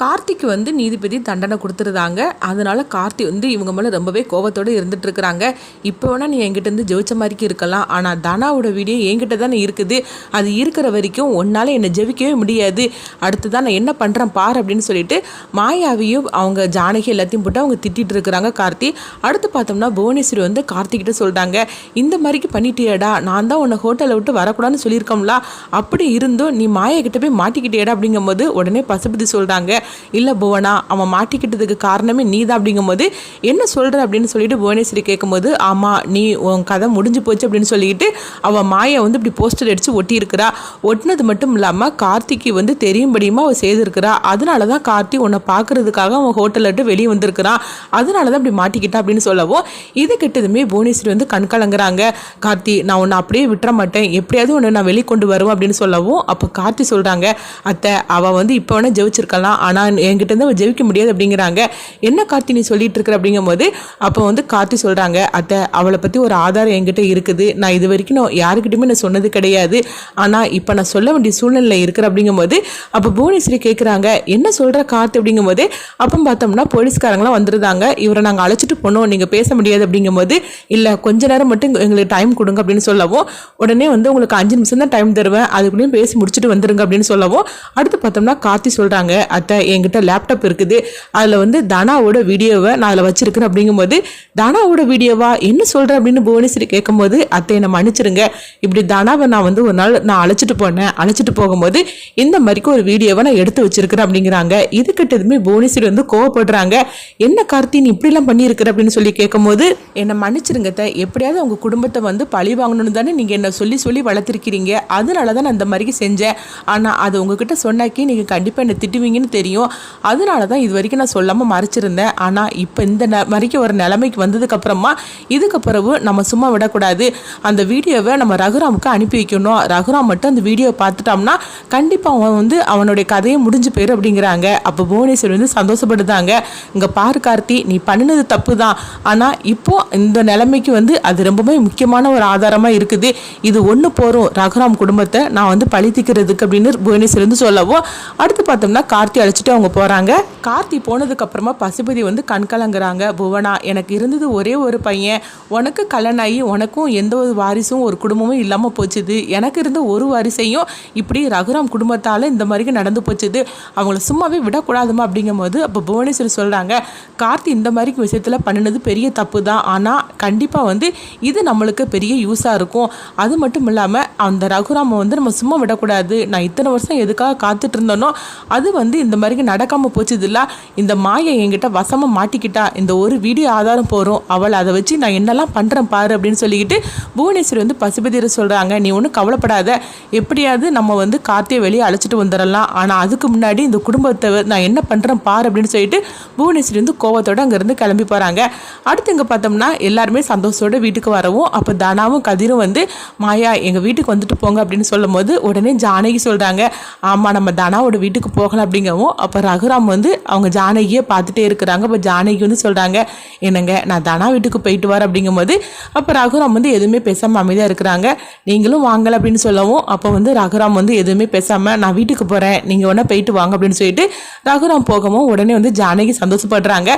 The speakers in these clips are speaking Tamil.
கார்த்திக்கு வந்து நீதிபதி தண்டனை கொடுத்துருந்தாங்க அதனால் கார்த்தி வந்து இவங்க மேலே ரொம்பவே கோபத்தோடு இருந்துகிட்ருக்குறாங்க இப்போ வேணால் நீ என்கிட்டருந்து ஜெயிச்ச மாதிரிக்கு இருக்கலாம். ஆனால் தனாவோட வீடியோ என்கிட்ட தானே இருக்குது. அது இருக்கிற வரைக்கும் உன்னால் என்னை ஜெயிக்கவே முடியாது. அடுத்து தான் நான் என்ன பண்ணுறேன் பார் அப்படின்னு சொல்லிட்டு மாயாவையும் அவங்க ஜானகி எல்லாத்தையும் போட்டு அவங்க திட்டிகிட்டு இருக்கிறாங்க கார்த்தி. அடுத்து பார்த்தோம்னா புவனேஸ்வரி வந்து கார்த்திகிட்ட சொல்கிறாங்க இந்த மாதிரிக்கு பண்ணிட்டியேடா. நான் தான் உன்னை ஹோட்டலை விட்டு வரக்கூடாதுன்னு சொல்லியிருக்கோம்ல. அப்படி இருந்தும் நீ மாயா கிட்ட போய் மாட்டிக்கிட்டேடா அப்படிங்கும்போது உடனே பசுபதி சொல்கிறாங்க இல்லை புவனா அவன் மாட்டிக்கிட்டதுக்கு காரணமே நீ தான் அப்படிங்கும்போது என்ன சொல்கிற அப்படின்னு சொல்லிட்டு புவனேஸ்வரி கேட்கும்போது ஆமாம் நீ உன் கதை முடிஞ்சு போச்சு அப்படின்னு சொல்லிட்டு அவள் மாயை வந்து இப்படி போஸ்டர் அடித்து ஒட்டியிருக்கிறா. ஒட்டினது மட்டும் இல்லாமல் கார்த்திக்கு வந்து தெரியும்படியுமா அவள் செய்திருக்கிறா. அதனால தான் கார்த்தி உன்னை பார்க்கறதுக்காக அவன் ஹோட்டலில் விட்டு வெளியே வந்திருக்கிறான். அதனால தான் இப்படி மாட்டிக்கிட்டா அப்படின்னு சொல்லவும் இது கெட்டதுமே புவனேஸ்வரி வந்து கண்கலங்குறாங்க கார்த்தி நான் உன்னை அப்படியே விட்டுற மாட்டேன். எப்படியாவது உன்னை நான் வெளிக்கொண்டு வருவேன் அப்படின்னு சொல்லவும் அப்போ கார்த்தி சொல்கிறாங்க அத்தை அவள் வந்து இப்போ வேணால் ஜெயிச்சிருக்கலாம். ஆனால் என்கிட்ட இருந்து அவள் ஜெயிக்க முடியாது அப்படிங்கிறாங்க. என்ன கார்த்தி நீ சொல்லிட்டு இருக்கிற? அப்படிங்கும்போது அப்போ வந்து கார்த்தி சொல்கிறாங்க அத்தை அவளை பற்றி ஒரு ஆதாரம் என்கிட்ட இருக்குது. நான் இது வரைக்கும் நான் யாருக்கிட்டையுமே நான் சொன்னது கிடையாது. ஆனால் இப்போ நான் சொல்ல வேண்டிய சூழ்நிலை இருக்கிற அப்படிங்கும்போது அப்போ புவனேஸ்வரி கேட்குறாங்க என்ன சொல்கிற கார்த்தி? அப்படிங்கும்போது அப்போ பார்த்தோம்னா போலீஸ்காரங்களாம் வந்துருந்தாங்க. இவரை நாங்கள் அழைச்சிட்டு போனோம் நீங்கள் பேச முடியாது அப்படிங்கும்போது இல்லை கொஞ்ச நேரம் மட்டும் எங்களுக்கு டைம் கொடுங்க அப்படின்னு சொல்லவும் உடனே வந்து உங்களுக்கு அஞ்சு நிமிஷம் தான் டைம் தருவேன். அதுக்குள்ளேயும் பேசி முடிச்சுட்டு வந்துருங்க அப்படின்னு சொல்லவும் அடுத்து பார்த்தோம்னா கார்த்தி சொல்கிறாங்க அத்தை என்கிட்ட லேப்டாப் இருக்குது. அதில் வந்து தனாவோட வீடியோவை நான் அதில் வச்சுருக்கேன் அப்படிங்கும்போது தனாவோட வீடியோவா என்ன சொல்கிற அப்படின்னு புவனேஸ்வரி கேட்கும்போது அத்தை என்னை மன்னிச்சிருங்க. இப்படி தனாவை நான் வந்து ஒரு நாள் நான் அழைச்சிட்டு போனேன். அழைச்சிட்டு போகும்போது இந்த மாதிரிக்கு ஒரு வீடியோவை நான் எடுத்து வச்சிருக்கிறேன் அப்படிங்கிறாங்க. இது கிட்டதுமே புவனேஸ்வரி வந்து கோவப்படுறாங்க. என்ன கார்த்தி நீ இப்படிலாம் பண்ணியிருக்கிற? அப்படின்னு சொல்லி கேட்கும்போது என்னை மன்னிச்சிருங்க அத்தை. எப்படியாவது உங்கள் குடும்பத்தை வந்து பழி வாங்கணும்னு தானே நீங்கள் என்ன சொல்லி சொல்லி வளர்த்துருக்கிறீங்க. அதனால தான் நான் இந்த மாதிரி செஞ்சேன். ஆனால் அது உங்ககிட்ட சொன்னாக்கி நீங்கள் கண்டிப்பாக என்னை திட்டுவீங்கன்னு தெரியும். அதனால தான் இது வரைக்கும் நான் சொல்லாமல் மறைச்சிருந்தேன். ஆனால் இப்போ இந்த ந வரைக்கும் ஒரு நிலைமைக்கு வந்ததுக்கப்புறமா இதுக்கு பிறகு நம்ம சும்மா விடக்கூடாது. அந்த வீடியோவை நம்ம ரகுராமுக்கு அனுப்பி வைக்கணும். ரகுராம் மட்டும் அந்த வீடியோவை பார்த்துட்டோம்னா கண்டிப்பாக அவன் வந்து அவனுடைய கதையை முடிஞ்சு போயிடும் அப்படிங்கிறாங்க. அப்போ புவனேஸ்வரி வந்து சந்தோஷப்படுதாங்க. இங்கே பாரு கார்த்தி நீ பண்ணினது தப்பு தான் ஆனால் இப்போ இந்த நிலைமைக்கு வந்து அது ரொம்பவே முக்கியமான ஒரு ஆதாரமாக இருக்குது. இது ஒன்று போகிறோம் ரகுராம் குடும்பத்தை நான் வந்து பழித்திக்கிறதுக்கு அப்படின்னு புவனேஸ்வரி வந்து சொல்லவும் அடுத்து பார்த்தோம்னா கார்த்தி வச்சுட்டு அவங்க போகிறாங்க கார்த்தி போனதுக்கப்புறமா பசுபதி வந்து கண்கலங்குறாங்க புவனா எனக்கு இருந்தது ஒரே ஒரு பையன். உனக்கு கல்யாணம் ஆகி உனக்கும் எந்த ஒரு வாரிசும் ஒரு குடும்பமும் இல்லாமல் போச்சுது. எனக்கு இருந்த ஒரு வாரிசையும் இப்படி ரகுராம் குடும்பத்தால் இந்த மாதிரி நடந்து போச்சுது. அவங்கள சும்மாவே விடக்கூடாதுமா அப்படிங்கும்போது அப்போ புவனேஸ்வரி சொல்கிறாங்க கார்த்தி இந்த மாதிரி விஷயத்தில் பண்ணினது பெரிய தப்பு தான் ஆனால் கண்டிப்பாக வந்து இது நம்மளுக்கு பெரிய யூஸாக இருக்கும். அது மட்டும் இல்லாமல் அந்த ரகுராமை வந்து நம்ம சும்மா விடக்கூடாது. நான் இத்தனை வருஷம் எதுக்காக காத்துட்டு அது வந்து இந்த மாதிரி நடக்காமல் போச்சு இல்ல இந்த மாயை என்கிட்ட வசமாக மாட்டிக்கிட்டா? இந்த ஒரு வீடியோ ஆதாரம் போகிறோம் அவள் அதை வச்சு நான் என்னெல்லாம் பண்ணுறேன் பாரு அப்படின்னு சொல்லிக்கிட்டு புவனேஸ்வரி வந்து பசுபதியரை சொல்கிறாங்க நீ ஒன்றும் கவலைப்படாத. எப்படியாவது நம்ம வந்து கார்த்தியை வெளியே அழைச்சிட்டு வந்துடலாம். ஆனால் அதுக்கு முன்னாடி இந்த குடும்பத்தை நான் என்ன பண்ணுறேன் பாரு அப்படின்னு சொல்லிட்டு புவனேஸ்வரி வந்து கோவத்தோடு அங்கேருந்து கிளம்பி போகிறாங்க அடுத்து இங்கே பார்த்தோம்னா எல்லாருமே சந்தோஷத்தோட வீட்டுக்கு வரவும் அப்போ தனாவும் கதிரும் வந்து மாயா எங்கள் வீட்டுக்கு வந்துட்டு போங்க அப்படின்னு சொல்லும் போது உடனே ஜானகி சொல்கிறாங்க ஆமாம் நம்ம தனாவோட வீட்டுக்கு போகலாம் அப்படிங்கவும் அப்போ ரகுராம் வந்து அவங்க ஜானகியை பார்த்துட்டே இருக்கிறாங்க. அப்போ ஜானகி வந்து சொல்கிறாங்க என்னங்க நான் தனா வீட்டுக்கு போயிட்டு வரேன் அப்படிங்கும்போது அப்போ ரகுராம் வந்து எதுவுமே பேசாமல் அமைதியாக இருக்கிறாங்க. நீங்களும் வாங்கலை அப்படின்னு சொல்லவும் அப்போ வந்து ரகுராம் வந்து எதுவுமே பேசாமல் நான் வீட்டுக்கு போகிறேன் நீங்கள் வேணால் போயிட்டு வாங்க அப்படின்னு சொல்லிட்டு ரகுராம் போகவும் உடனே வந்து ஜானகி சந்தோஷப்படுறாங்க.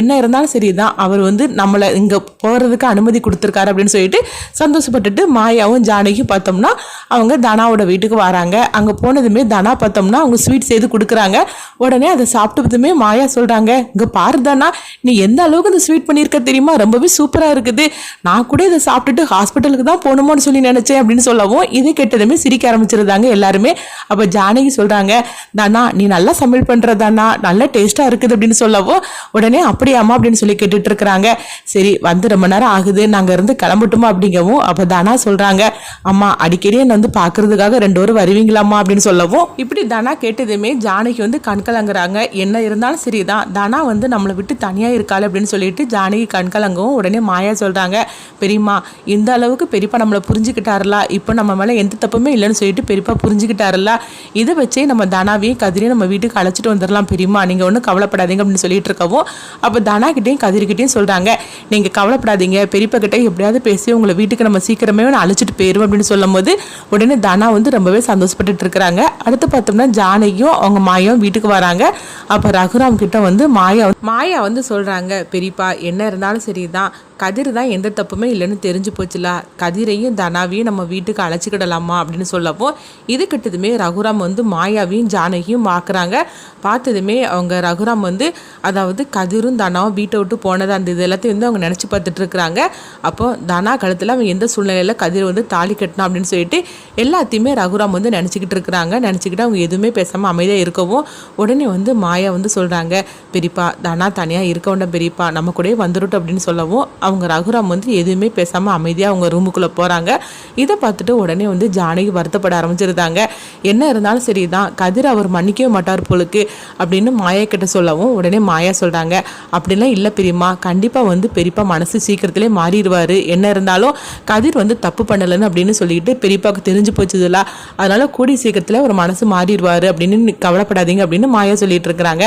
என்ன இருந்தாலும் சரி தான் அவர் வந்து நம்மளை இங்கே போகிறதுக்கு அனுமதி கொடுத்துருக்காரு அப்படின்னு சொல்லிட்டு சந்தோஷப்பட்டுட்டு மாயாவும் ஜானகியும் பார்த்தோம்னா அவங்க தனாவோட வீட்டுக்கு வராங்க. அங்கே போனதுமே தனா பார்த்தோம்னா அவங்க ஸ்வீட் செய்து கொடுக்குறாங்க. உடனே அதை சாப்பிட்டதுமே மாயா சொல்கிறாங்க இங்கே பாரு தானா நீ எந்த அளவுக்கு இந்த ஸ்வீட் பண்ணியிருக்க தெரியுமா? ரொம்பவே சூப்பராக இருக்குது. நான் கூட இதை சாப்பிட்டுட்டு ஹாஸ்பிட்டலுக்கு தான் போகணுமோன்னு சொல்லி நினச்சேன் அப்படின்னு சொல்லவும் இதை கேட்டதுமே சிரிக்க ஆரம்பிச்சிருந்தாங்க எல்லாருமே. அப்போ ஜானகி சொல்கிறாங்க தானா நீ நல்லா சமையல் பண்ணுறதானா நல்லா டேஸ்ட்டாக இருக்குது அப்படின்னு சொல்லவும் உடனே அப்படியாம்மா அப்படின்னு சொல்லி கேட்டுட்டு இருக்கிறாங்க சரி வந்து ரொம்ப நேரம் ஆகுது நாங்கள் இருந்து கிளம்பட்டுமா? அப்படிங்கவும் அப்போ தானா சொல்கிறாங்க அம்மா அடிக்கடி என்னை வந்து பார்க்கறதுக்காக ரெண்டு பேரும் வருவீங்களாம்மா? அப்படின்னு சொல்லவும் இப்படி தானா கேட்டதுமே ஜானகி வந்து கண்கலங்குறாங்க. என்ன இருந்தாலும் சரிதான். தனா வந்து நம்மளை விட்டு தனியாக இருக்காள் அப்படின்னு சொல்லிட்டு ஜானகி கண்கலங்கவும் உடனே மாயா சொல்கிறாங்க பெரியம்மா இந்த அளவுக்கு பெரியப்பா நம்மளை புரிஞ்சுக்கிட்டாருலா? இப்போ நம்ம மேலே எந்த தப்புமே இல்லைன்னு சொல்லிட்டு பெரியப்பா புரிஞ்சுக்கிட்டாருல? இதை வச்சே நம்ம தனாவையும் கதிரையும் நம்ம வீட்டுக்கு அழைச்சிட்டு வந்துடலாம் பெரியம்மா. நீங்கள் ஒன்றும் கவலைப்படாதீங்க அப்படின்னு சொல்லிட்டு இருக்கவும் அப்போ தனாகிட்டையும் கதிரிக்கிட்டையும் சொல்கிறாங்க நீங்கள் கவலைப்படாதீங்க. பெரியப்பா கிட்டே எப்படியாவது பேசி உங்களை வீட்டுக்கு நம்ம சீக்கிரமே ஒன்று அழைச்சிட்டு போயிடும் அப்படின்னு சொல்லும் போது உடனே தனா வந்து ரொம்பவே சந்தோஷப்பட்டுட்டு இருக்கிறாங்க. அடுத்து பார்த்தோம்னா ஜானகியும் அவங்க மாயும் வீட்டுக்கு வராங்க. அப்போ ரகுராம் கிட்ட வந்து மாயா மாயா வந்து சொல்கிறாங்க பெரியப்பா என்ன இருந்தாலும் சரிதான். கதிர் தான் எந்த தப்புமே இல்லைன்னு தெரிஞ்சு போச்சுல. கதிரையும் தனாவையும் நம்ம வீட்டுக்கு அழைச்சிக்கிடலாமா? அப்படின்னு சொல்லப்போ இது கிட்டதுமே ரகுராம் வந்து மாயாவையும் ஜானகியும் பார்க்குறாங்க பார்த்ததுமே அவங்க ரகுராம் வந்து அதாவது கதிரும் தனாவும் வீட்டை விட்டு போனதாக அந்த இது எல்லாத்தையும் வந்து அவங்க நினச்சி பார்த்துட்டு இருக்கிறாங்க. அப்போ தனா கழுத்தில் அவன் எந்த சூழ்நிலையில் கதிர் வந்து தாலி கட்டினா அப்படின்னு சொல்லிட்டு எல்லாத்தையுமே ரகுராம் வந்து நினச்சிக்கிட்டு இருக்கிறாங்க. நினச்சிக்கிட்டு அவங்க எதுவுமே பேசாமல் அமைதியாக இருக்கவும் உடனே வந்து மாயா வந்து சொல்கிறாங்க பெரியப்பா தானா தனியாக இருக்க வேண்டாம் பெரியப்பா நம்ம கூடயே வந்துடட்டும் அப்படின்னு சொல்லவும் அவங்க ரகுராம் வந்து எதுவுமே பேசாமல் அமைதியாக அவங்க ரூமுக்குள்ளே போகிறாங்க இதை பார்த்துட்டு உடனே வந்து ஜானகி வருத்தப்பட ஆரம்பிச்சிருந்தாங்க. என்ன இருந்தாலும் சரி தான் கதிர் அவர் மன்னிக்கவே மாட்டார் போலுக்கு அப்படின்னு மாயா கிட்ட சொல்லவும் உடனே மாயா சொல்கிறாங்க அப்படிலாம் இல்லை பெரியம்மா கண்டிப்பாக வந்து பெரியப்பா மனசு சீக்கிரத்திலே மாறிடுவார். என்ன இருந்தாலும் கதிர் வந்து தப்பு பண்ணலைன்னு அப்படின்னு சொல்லிட்டு பெரியப்பாவுக்கு தெரிஞ்சு போச்சுதுல அதனால கூடி சீக்கிரத்தில் ஒரு மனசு மாறிடுவார் அப்படின்னு கவலைப்படாதீங்க அப்படின்னு மாயா சொல்லிட்டு இருக்கிறாங்க.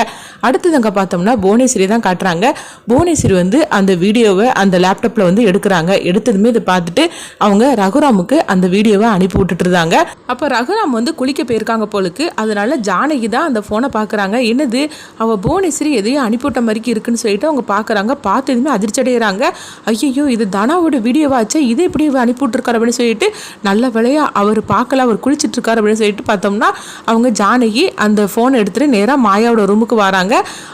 அடுத்தது அங்கே பார்த்தோம்னா புவனேஸ்வரி தான் காட்டுறாங்க. புவனேஸ்வரி வந்து அந்த வீடியோவை அந்த லேப்டாப்பில் வந்து எடுக்கிறாங்க. எடுத்ததுமே இதை பார்த்துட்டு அவங்க ரகுராமுக்கு அந்த வீடியோவை அனுப்பி விட்டுட்டு இருந்தாங்க. அப்போ ரகுராம் வந்து குளிக்க போயிருக்காங்க போலுக்கு. அதனால ஜானகி தான் அந்த ஃபோனை பார்க்குறாங்க. என்னது? அவள் புவனேஸ்வரி எதையும் அனுப்பிவிட்ட மாதிரி இருக்குன்னு சொல்லிட்டு அவங்க பார்க்குறாங்க. பார்த்ததுமே அதிர்ச்சி அடைகிறாங்க ஐயோ இது தனாவோட வீடியோவாச்சே இதை எப்படி இவ அனுப்பி அப்படின்னு சொல்லிட்டு நல்ல வேலையாக அவர் பார்க்கல அவர் குளிச்சிட்டு இருக்கார் அப்படின்னு சொல்லிட்டு பார்த்தோம்னா அவங்க ஜானகி அந்த ஃபோனை எடுத்துகிட்டு நேராக மாயாவோட ரூமுக்கு வராங்க.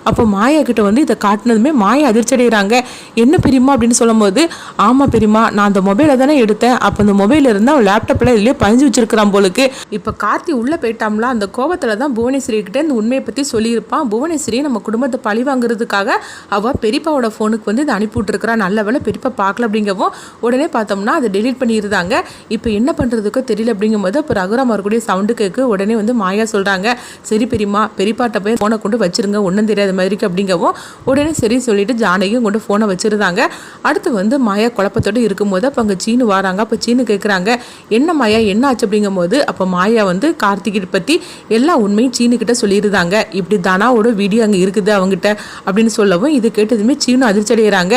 அப்போ மாயா கிட்ட வந்து இதை காட்டினதுமே மாயா அதிர்ச்சி அடைகிறாங்க. என்ன பெரியம்மா அப்படின்னு சொல்லும்போது ஆமாம் பெரியம்மா நான் அந்த மொபைலை தானே எடுத்தேன். அப்போ அந்த மொபைல் இருந்தால் அவன் லேப்டாப்பில் இல்லையே பதிஞ்சு வச்சிருக்கிறான் போலுக்கு. இப்போ கார்த்தி உள்ளே போயிட்டாம்ல அந்த கோபத்தில் தான் புவனேஸ்வரி கிட்ட இந்த உண்மையை பற்றி சொல்லியிருப்பான். புவனேஸ்வரி நம்ம குடும்பத்தை பழி வாங்குறதுக்காக அவள் பெரியப்பாவோட ஃபோனுக்கு வந்து இதை அனுப்பிவிட்டுருக்கிறா நல்ல வேலை பெரியப்பா பார்க்கல அப்படிங்கவும் உடனே பார்த்தோம்னா அதை டெலீட் பண்ணியிருந்தாங்க இப்போ என்ன பண்ணுறதுக்கோ தெரியல அப்படிங்கும்போது அப்போ ரகுராம் அவர்களுடைய சவுண்டு கேட்கு உடனே வந்து மாயா சொல்கிறாங்க சரி பெரியம்மா பெரியப்பாட்ட போய் ஃபோனை கொண்டு வச்சிருங்க ஒன்றும் தெரியாத மாதிரிக்கு அப்படிங்கவும் உடனே சரி சொல்லிட்டு ஜானகியும் கொண்டு ஃபோனை வச்சுருந்தாங்க. அடுத்து வந்து மாயா குழப்பத்தோடு இருக்கும்போது அப்போ அங்கே சீனு வராங்க. அப்போ சீனு கேட்குறாங்க என்ன மாயா என்ன ஆச்சு? அப்படிங்கும்போது அப்போ மாயா வந்து கார்த்திகை பற்றி எல்லா உண்மையும் சீனுக்கிட்ட சொல்லியிருந்தாங்க. இப்படி தானாவோட வீடியோ அங்கே இருக்குது அவங்ககிட்ட அப்படின்னு சொல்லவும் இது கேட்டதுமே சீனு அதிர்ச்சி அடைகிறாங்க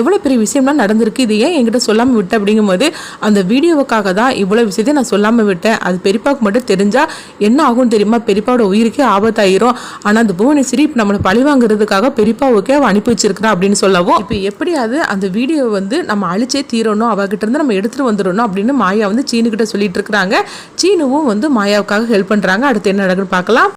எவ்வளோ பெரிய விஷயம்லாம் நடந்திருக்கு. இது ஏன் என்கிட்ட சொல்லாமல் விட்ட? அப்படிங்கும்போது அந்த வீடியோவுக்காக தான் இவ்வளோ விஷயத்தையும் நான் சொல்லாமல் விட்டேன். அது பெரியப்பாவுக்கு மட்டும் தெரிஞ்சால் என்ன ஆகும் தெரியுமா? பெரியப்பாவோட உயிருக்கே ஆபத்தாக ஆயிரும். ஆனால் அந்த புவனேஸ்வரி இப்போ நம்மளை பழி வாங்குறதுக்காக பெரியப்பாவுக்கே அவள் அனுப்பி வச்சிருக்கிறான் அப்படின்னு சொல்லவும் இப்போ எப்படியாவது அந்த வீடியோ வந்து நம்ம அழிச்சே தீரணும் அவகிட்ட இருந்து நம்ம எடுத்துட்டு வந்துடணும் அப்படின்னு மாயா வந்து சீனுக்கிட்ட சொல்லிட்டு இருக்கிறாங்க. சீனுவும் வந்து மாயாவுக்காக ஹெல்ப் பண்ணுறாங்க அடுத்து என்ன நடக்குன்னு பார்க்கலாம்.